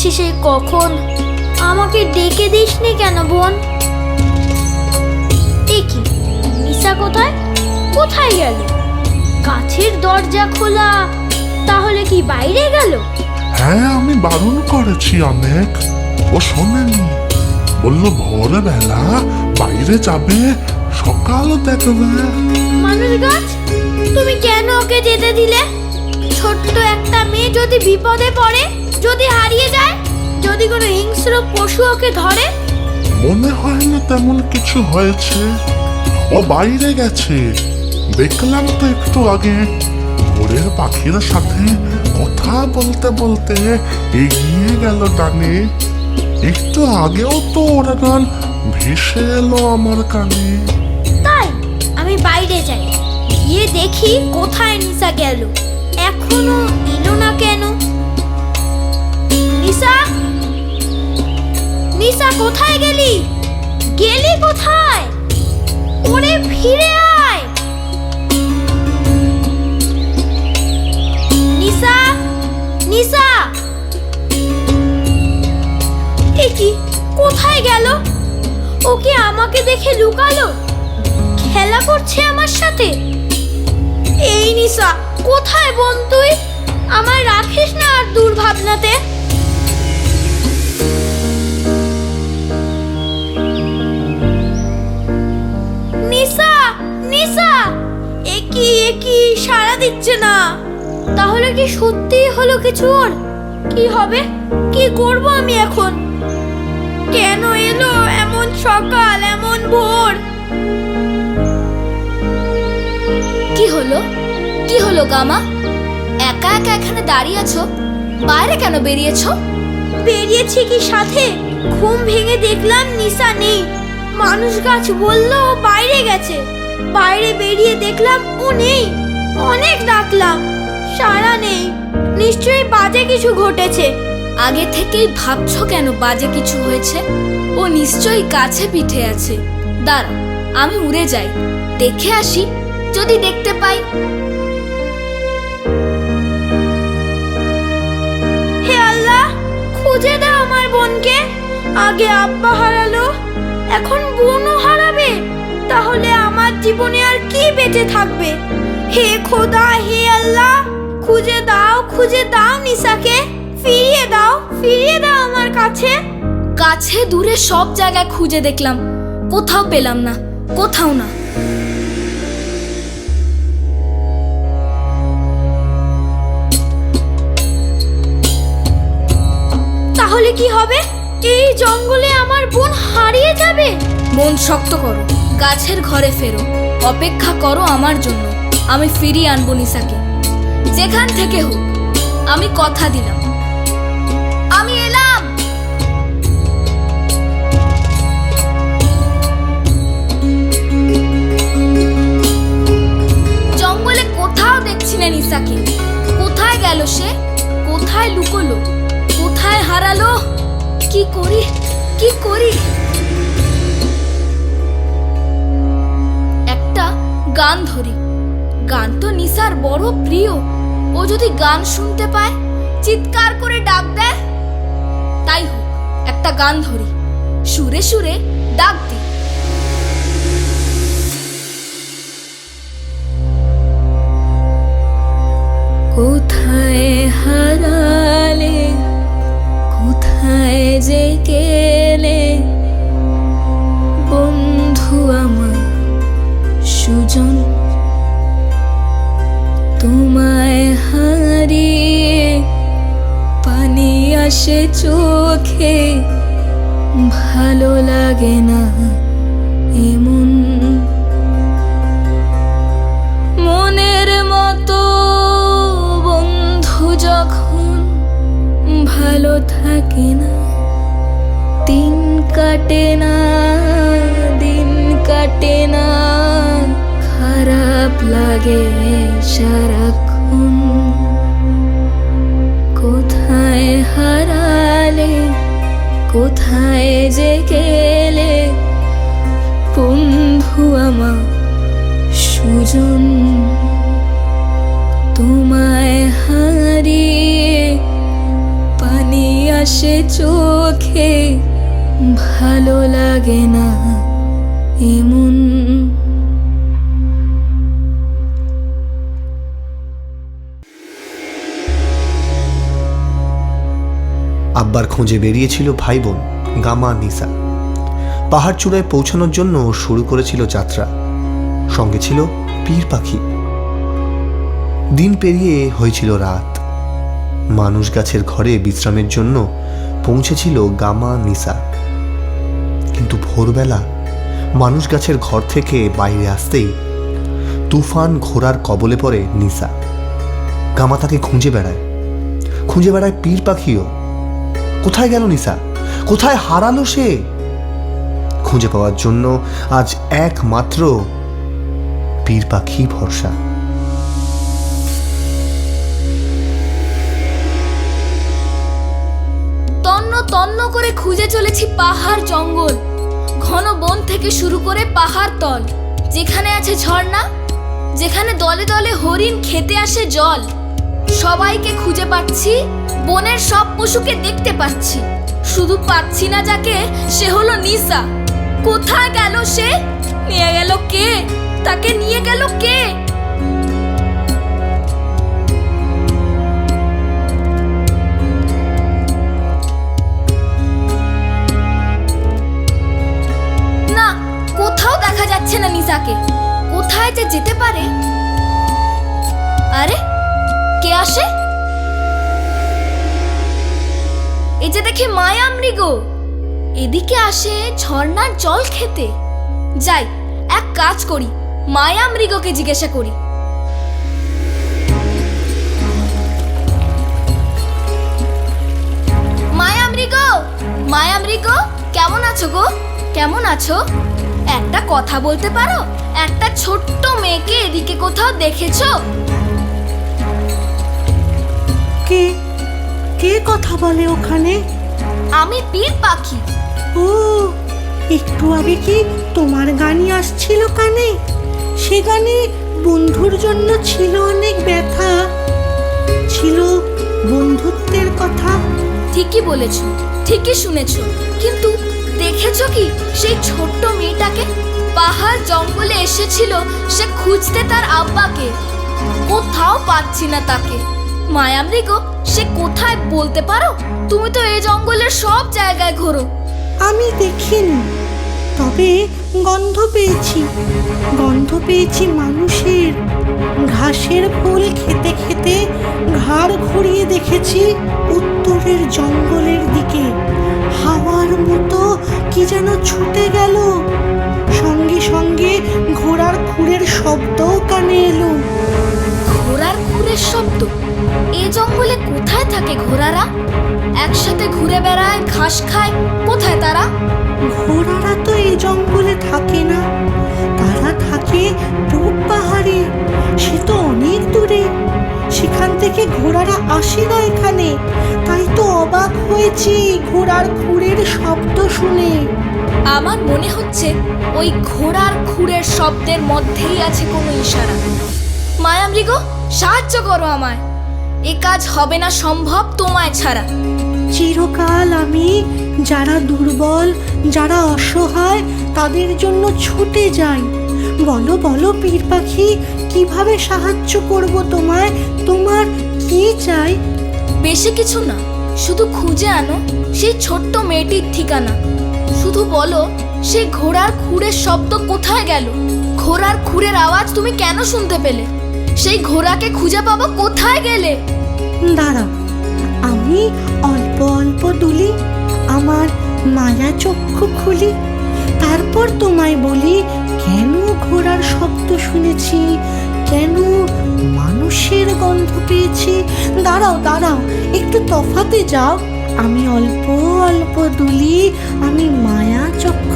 ঘুমিয়েছি সেই কখন? আমাকে ডেকে দিসনি কেন বোন? কি নিশা কোথায়? কোথায় গেল? কাছের দরজা খোলা তাহলে কি বাইরে গেল? হ্যাঁ আমি বারণ করেছি অনেক। ও শোনেনি। বলল ভোরবেলা বাইরে যাবে সকাল দেখবে। মানুষ গাছ তুমি কেন ওকে যেতে দিলে? ছোট্ট একটা মেয়ে যদি বিপদে পড়ে যদি হারিয়ে যায় যদি কোনো হিংস্র পশু ওকে ধরে? মনে হয় না তেমন কিছু হয়েছে। ও বাইরে গেছে। দেখলাম তো একটু আগে। ভোরের পাখির সাথে কথা বলতে বলতে এগিয়ে গেল ডানে। একটু আগেও তো ওরা গান ভেসে এলো আমার কানে। তাই আমি বাইরে যাই। গিয়ে দেখি কোথায় নিশা গেল। এখনও এলো না কেন? নিশা? নিশা, কোথায় গেলি? গেলি কোথায়? ওরে ফিরে আয়। নিশা নিশা। কি, কোথায় গেল? ও কি আমাকে দেখে লুকালো? খেলা করছে আমার সাথে? এই নিশা, কোথায় বোন তুই? আমায় রাখিস না আর দূর নিশা নিশা একি একি সাড়া দিচ্ছে না? তাহলে কি সত্যিই হলো কিছু ওর? কি হবে? কি করব আমি এখন? কেন এলো এমন সকাল, এমন ভোর? কি হলো? কি হলো গামা একা একা এখানে দাঁড়িয়ে আছো? বাইরে কেন বেরিয়েছো? বেরিয়েছি কি সাথে? ঘুম ভেঙে দেখলাম নিশা নেই। মানুষ গাছ বলল ও বাইরে গেছে। বাইরে বেরিয়ে দেখলাম ও নেই। অনেক ডাকলাম। সারা নেই। নিশ্চয়ই বাজে কিছু ঘটেছে। আগে থেকেই ভাবছ কেন বাজে কিছু হয়েছে? ও নিশ্চয়ই কাছে পিঠে আছে। দাঁড়া আমি উড়ে যাই। দেখে আসি যদি দেখতে পাই। হে আল্লাহ খুঁজে দাও আমার বোনকে। আগে আব্বা হারালো এখন বোনও হারাবে। তাহলে আমার জীবনে আর কি বেঁচে থাকবে? হে খোদা, হে আল্লাহ, খুঁজে দাও খুঁজে দাও নিশাকে ফিরিয়ে দাও ফিরিয়ে দাও আমার কাছে। কাছে দূরে সব জায়গায় খুঁজে দেখলাম। কোথাও পেলাম না, কোথাও না। তাহলে কি হবে? এই জঙ্গলে আমার বোন হারিয়ে যাবে? মন শক্ত করো, গাছের ঘরে ফেরো, অপেক্ষা করো আমার জন্য, আমি ফিরিয়ে আনব নিশাকে যেখান থেকে হোক, আমি কথা দিলাম। আমি এলাম! জঙ্গলে কোথাও দেখছি না নিশাকে কোথায় গেল সে? কোথায় লুকোলো? কি করি? কি করি? একটা গান ধরি। গান তো নিসার বড় প্রিয়। ও যদি গান শুনতে পায়, চিৎকার করে ডাক দেয়। তাই হোক, একটা গান ধরি। সুরে সুরে ডাক দি। কোথায় হারালে বন্ধু আমার সুজন তোমায় পানি আসে চোখে ভালো লাগে না। থাকে না। দিন কাটে না, দিন কাটে না। খারাপ লাগে সারাক্ষণ। কোথায় হারালে, কোথায় যে গেলে? বন্ধু আমার সুজন সে চোখে ভালো লাগে না এমন। আব্বার খোঁজে বেরিয়েছিল ভাই বোন গামা নিসা। পাহাড় চূড়ায় পৌঁছানোর জন্য শুরু করেছিল যাত্রা। সঙ্গে ছিল পীর পাখি। দিন পেরিয়ে হয়েছিল রাত। মানুষ গাছের ঘরে বিশ্রামের জন্য পৌঁছেছিল গামা নিসা। কিন্তু ভোরবেলা মানুষ গাছের ঘর থেকে বাইরে আসতেই তুফান ঘোড়ার কবলে পড়ে নিসা। গামা তাকে খুঁজে বেড়ায়। খুঁজে বেড়ায় পীর পাখিও। কোথায় গেল নিসা? কোথায় হারালো সে? খুঁজে পাওয়ার জন্য আজ একমাত্র পীর পাখি ভরসা। খুঁজে চলেছি পাহাড় জঙ্গল, ঘন বন থেকে শুরু করে পাহাড় তল। যেখানে আছে ঝর্ণা, যেখানে দলে দলে হরিণ খেতে আসে জল। সবাইকে খুঁজে পাচ্ছি, বনের সব পশুকে দেখতে পাচ্ছি। শুধু পাচ্ছি না যাকে, সে হলো নিসা। কোথায় গেল সে? নিয়ে গেল কে? তাকে নিয়ে গেল কে? যাচ্ছে না নিসাকে কোথায় যে যেতে পারে? আরে, কে আসে? এই যে দেখে মায়া মৃগ। এদিকে আসে ঝর্ণার জল খেতে। যাই, এক কাজ করি, মায়া মৃগকে জিজ্ঞাসা করি। মায়া মৃগ? মায়া মৃগ, কেমন আছো গো? কেমন আছো? একটা কথা বলতে পারো? একটা ছোট্ট মেয়েকে এদিকে কোথাও দেখেছ? কে? কে কথা বলে ওখানে? আমি পীর পাখি। ও একটু আগে কি তোমার গানই আসছিল কানে? সে গানে বন্ধুর জন্য ছিল অনেক ব্যথা। ছিল বন্ধুত্বের কথা। ঠিকই বলেছ ঠিকই শুনেছো। কিন্তু দেখেছ কি? সেই ছোট্ট মেয়েটাকে? পাহাড় জঙ্গলে এসেছিল, সে খুঁজতে তার আব্বাকে। কোথাও পাচ্ছি না তাকে। মায়ামৃগ সে কোথায় বলতে পারো? তুমি তো এই জঙ্গলের সব জায়গায় ঘোরো। আমি দেখিনি, তবে গন্ধ পেয়েছি। গন্ধ পেয়েছি মানুষের। ঘাসের ফুল খেতে খেতে ঘাড় ঘুরিয়ে দেখেছি উত্তরের জঙ্গলের দিকে। হাওয়ার মতো কি যেন ছুটে গেল। সঙ্গে সঙ্গে ঘোড়ার খুঁড়ের শব্দও কানে এলো। ঘোড়ার খুরের শব্দ? এ জঙ্গলে কোথায় থাকে ঘোড়ারা? একসাথে ঘুরে বেড়ায় ঘাস খায় কোথায় তারা? ঘোড়ারা তো এই জঙ্গলে থাকে না। তারা থাকে পূব পাহাড়ে। সে তো অনেক দূরে। সেখান থেকে ঘোড়ারা আসে না এখানে। হয়েছি ঘোড়ার খুঁড়ের শব্দ শুনে। আমার মনে হচ্ছে ওই ঘোড়ার খুরের শব্দের মধ্যেই আছে কোনো ইশারা। মায়ামৃগ সাহায্য করো আমায়। এ কাজ হবে না সম্ভব তোমায় ছাড়া। চিরকাল আমি যারা দুর্বল যারা অসহায় তাদের জন্য ছুটে যাই। বলো বলো পীর পাখি কীভাবে সাহায্য করব তোমায়? তোমার কি চাই? বেশি কিছু না। শুধু খুঁজে আনো সেই ছোট্ট মেয়েটির ঠিকানা। শুধু বলো সেই ঘোড়ার খুঁড়ের শব্দ কোথায় গেল? ঘোড়ার খুরের আওয়াজ তুমি কেন শুনতে পেলে? সেই ঘোড়াকে খুঁজে পাবো কোথায় গেলে? দাঁড়াও, আমি অল্প অল্প দুলি আমার মায়া চক্ষু খুলি, তারপর তোমায় বলি কেন ঘোড়ার শব্দ শুনেছি? কেন মানুষের গন্ধ পেয়েছি। দাঁড়াও দাঁড়াও, একটু তফাতে যাও। আমি অল্প অল্প দুলি, আমি মায়া চক্ষু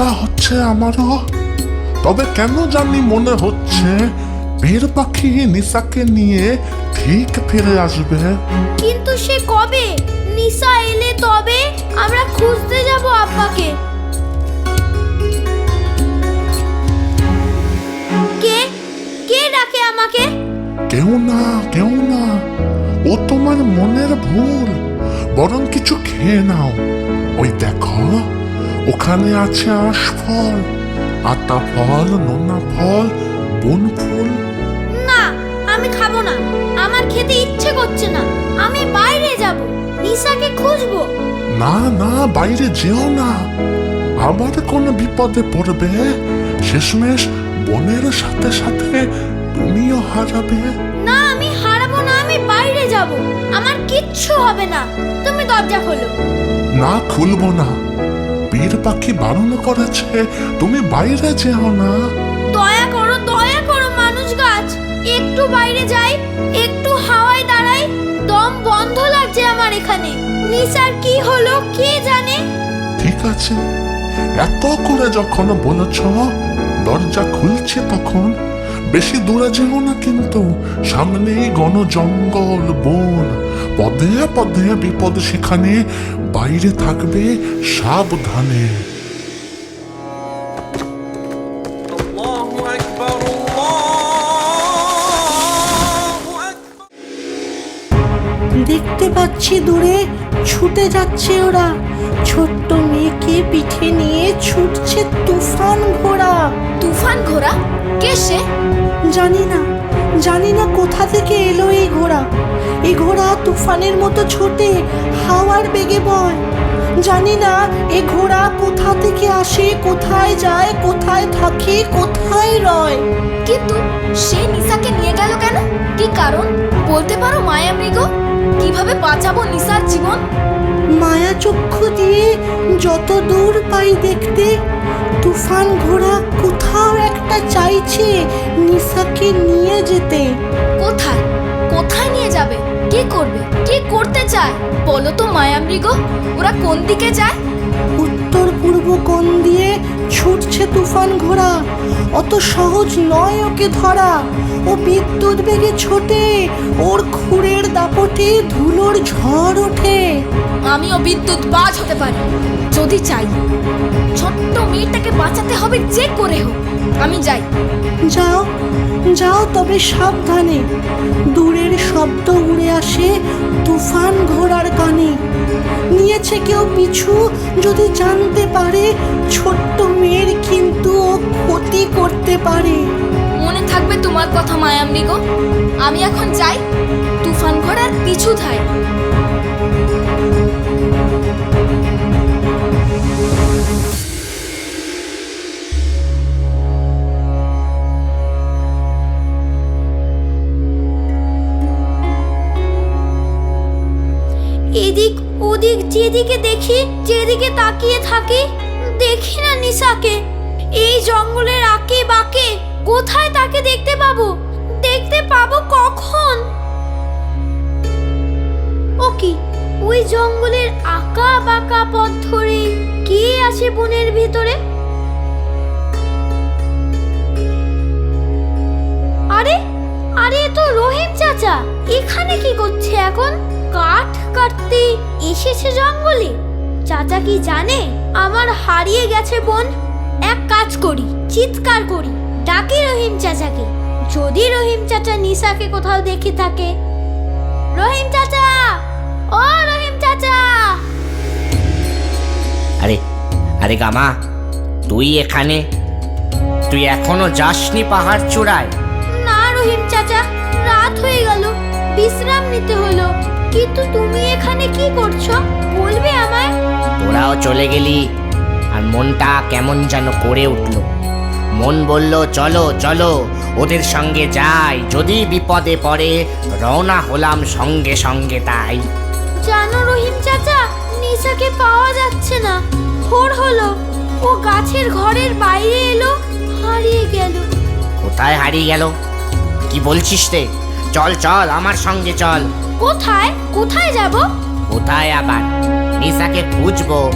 চিন্তা হচ্ছে আমারও। তবে কেন জানি মনে হচ্ছে বীর পাখি নিশাকে নিয়ে ঠিক ফিরে আসবে। কিন্তু সে কবে? নিশা এলে তবে আমরা খুঁজতে যাব আব্বাকে। কে? কে ডাকে আমাকে? কেউ না কেউ না। ও তোমার মনের ভুল বরং কিছু খেয়ে নাও। ওই দেখো। ওখানে আছে আশফল আতা ফল নোনা ফল বন ফুল। না আমি খাব না। আমার খেতে ইচ্ছে করছে না। আমি বাইরে যাব নিশাকে খুঁজবো। না না বাইরে যেও না। আবার কোনো বিপদে পড়বে? শেষমেশ বনের সাথে সাথে তুমিও হারাবে। না আমি হারাবো না আমি বাইরে যাব। আমার কিচ্ছু হবে না। তুমি দরজা খোলো। না খুলবো না। বীর পাখি বারণ করেছে। তুমি বাইরে যেও না। দয়া করো দয়া করো মানুষ গাছ। একটু বাইরে যাই একটু হাওয়ায় দাঁড়াই দম বন্ধ লাগছে আমার এখানে। নিসার কি হলো কে জানে? ঠিক আছে। এত করে যখন বলেছ দরজা খুলছে তখন বেশি দূরে যেও না কিন্তু সামনেই ঘন জঙ্গল বন। পদে পদে বিপদ সেখানে বাইরে থাকবে সাবধানে। দেখতে পাচ্ছি দূরে ছুটে যাচ্ছে ওরা। ছোট্ট মেয়েকে পিঠে নিয়ে ছুটছে তুফান ঘোড়া। তুফান ঘোড়া? কে সে? জানি না জানি না কোথা থেকে এলো এই ঘোড়া। এই ঘোড়া তুফানের মতো ছোটে হাওয়ার বেগে বয়। জানি না এ ঘোড়া কোথা থেকে আসে কোথায় যায় কোথায় থাকে কোথায় রয়। কিন্তু সে নিসাকে নিয়ে গেল কেন? কি কারণ? বলতে পারো মায়া মৃগ? কীভাবে বাঁচাবো নিসার জীবন? মায়া চক্ষু দিয়ে যত দূর পাই দেখতে তুফান ঘোড়া কোথাও একটা চাইছে নিশাকে নিয়ে যেতে। কোথায়? কোথায় নিয়ে যাবে? কি করবে? কি করতে চায়? বলো তো মায়া মৃগ ওরা কোন দিকে যায়? উত্তর পূর্ব কোণ দিয়ে ছুটছে তুফান ঘোড়া? অত সহজ নয় ওকে ধরা। ও বিদ্যুৎ বেগে ছোটে ওর খুঁড়ের দাপটে ধুলোর ঝড় ওঠে। আমিও বিদ্যুৎ বাজ হতে পারি। যদি চাই ছোট্ট মেয়েটাকে বাঁচাতে হবে যে করে হোক। আমি যাই। যাও যাও তবে সাবধানে। দূরের শব্দ উড়ে আসে তুফান ঘোড়ার কানে। নিয়েছে কেউ পিছু যদি জানতে পারে ছোট্ট মেয়ের কিন্তু ও ক্ষতি করতে পারে। মনে থাকবে তোমার কথা মায়া মৃগ আমি এখন যাই তুফান ঘোড়ার পিছু ধায়। ওদিক যেদিকে দেখি, যেদিকে তাকিয়ে থাকি, দেখি না নিশাকে। এই জঙ্গলের আঁকে বাঁকে কোথায় তাকে দেখতে পাবো? দেখতে পাবো কখন? ও কি, ওই জঙ্গলের আঁকা বাঁকা পথ ধরে কে আছে বনের ভিতরে? আরে আরে তো রহিম চাচা, এখানে কি করছে এখন? কাঠ কাটতে এসেছে জঙ্গলে। চাচা কি জানে? আমার হারিয়ে গেছে বোন। এক কাজ করি চিৎকার করি ডাকি রহিম চাচাকে। যদি রহিম চাচা নিশাকে কোথাও দেখে থাকে। রহিম চাচা! ও রহিম চাচা! আরে আরে গামা তুই এখানে? তুই এখনও যাসনি পাহাড় চূড়ায়? না রহিম চাচা রাত হয়ে গেল বিশ্রাম নিতে হলো। কিন্তু তুমি এখানে কি করছ? বলবে আমায়। তোরাও চলে গেলি আর মনটা কেমন যেন করে উঠল। মন বলল চলো চলো ওদের সঙ্গে যাই যদি বিপদে পড়ে রওনা হলাম সঙ্গে সঙ্গে তাই। জানো রহিম চাচা নিশাকে পাওয়া যাচ্ছে না। ভোর হলো ও গাছের ঘরের বাইরে এলো হারিয়ে গেল। কোথায় হারিয়ে গেল? কি বলছিস রে? চল চল আমার সঙ্গে চল। কোথায়? কোথায় যাব? কোথায় আবার? নিশাকে খুঁজবো।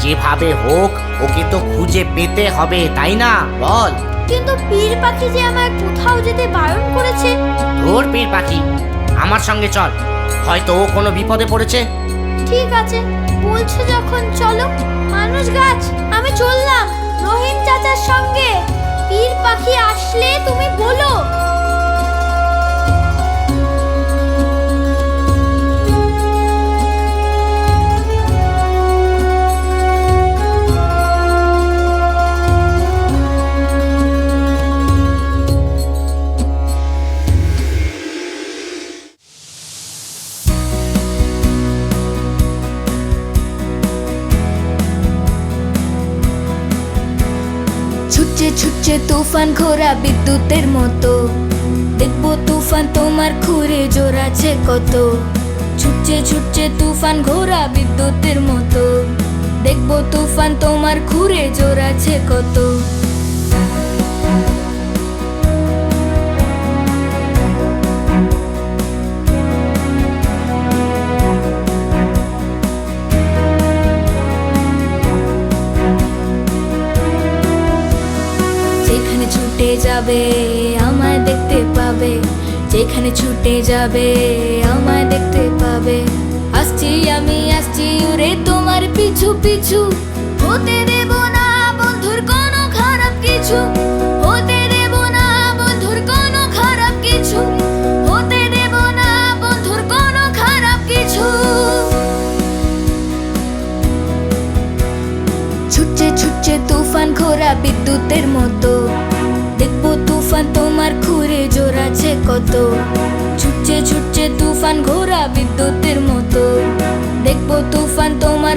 যেভাবে হোক ওকে তো খুঁজে পেতে হবে তাই না? বল। কিন্তু পীর পাখি যে আমায় কোথাও যেতে বারণ করেছে? তোর পীর পাখি আমার সঙ্গে চল। হয়তো ও কোনো বিপদে পড়েছে। ঠিক আছে বলছো যখন চলো। মানুষ গাছ আমি চললাম। রহিম চাচার সঙ্গে। পীর পাখি আসলে তুমি বলো। ছুটছে ছুটছে তুফান ঘোরা বিদ্যুতের মতো। দেখব তুফান তোমার খুঁড়ে জোরাছে কত। ছুটছে ছুটছে তুফান ঘোরা বিদ্যুতের মতো। দেখব তুফান তোমার খুঁড়ে জোরাছে কত। যাবে আমায় দেখতে পাবে, যেখানে ছুটে যাবে, আমায় দেখতে পাবে। আসছি আমি, আসছি উড়ে তোমার পিছু পিছু। হতে দেব না বন্ধুর কোনো খারাপ কিছু। হতে ছুটছে তুফান ঘোরা বিদ্যুতের মতো। জোরাছে কত? ছুটছে ছুটছে তুফান ঘোরা বিদ্যুতের মতো। দেখব তুফান তোমার